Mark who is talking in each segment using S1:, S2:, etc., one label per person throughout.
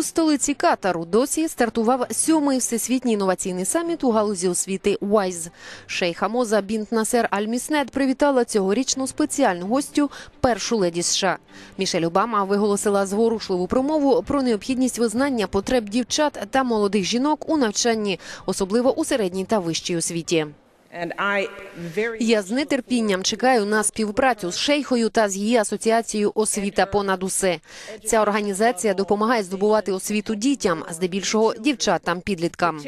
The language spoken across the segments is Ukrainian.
S1: У столиці Катару досі стартував сьомий всесвітній інноваційний саміт у галузі освіти WISE. Шейха Моза Бінт Насер Аль Міснет привітала цьогорічну спеціальну гостю першу леді США. Мішель Обама виголосила зворушливу промову про необхідність визнання потреб дівчат та молодих жінок у навчанні, особливо у середній та вищій освіті. Я з нетерпінням чекаю на співпрацю з шейхою та з її асоціацією освіта понад усе. Ця організація допомагає здобувати освіту дітям, здебільшого дівчатам підліткам.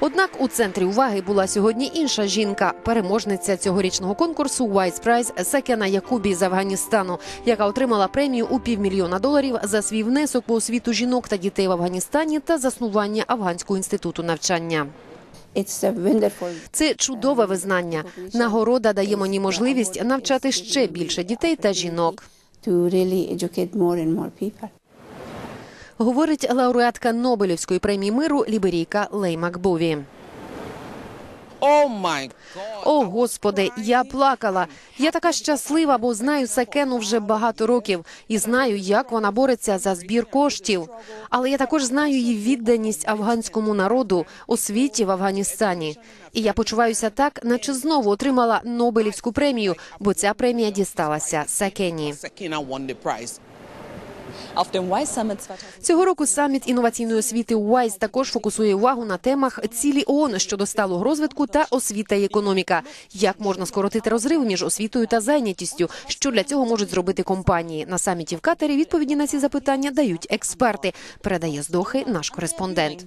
S1: Однак у центрі уваги була сьогодні інша жінка, переможниця цьогорічного конкурсу Wise Prize Секена Якубі з Афганістану, яка отримала премію у півмільйона доларів за свій внесок по освіту жінок та дітей в Афганістані та заснування афганського інституту навчання. Це чудове визнання. Нагорода дає мені можливість навчати ще більше дітей та жінок. Говорить лауреатка Нобелівської премії миру ліберійка Лей Макбові. О, господи, я плакала. Я така щаслива, бо знаю Сакену вже багато років і знаю, як вона бореться за збір коштів. Але я також знаю її відданість афганському народу освіті в Афганістані. І я почуваюся так, наче знову отримала Нобелівську премію, бо ця премія дісталася Сакені. Цього року саміт інноваційної освіти УАЙС також фокусує увагу на темах цілі ООН щодо сталого розвитку та освіта і економіка. Як можна скоротити розрив між освітою та зайнятістю? Що для цього можуть зробити компанії? На саміті в Катарі відповіді на ці запитання дають експерти. Передає з Дохи наш кореспондент.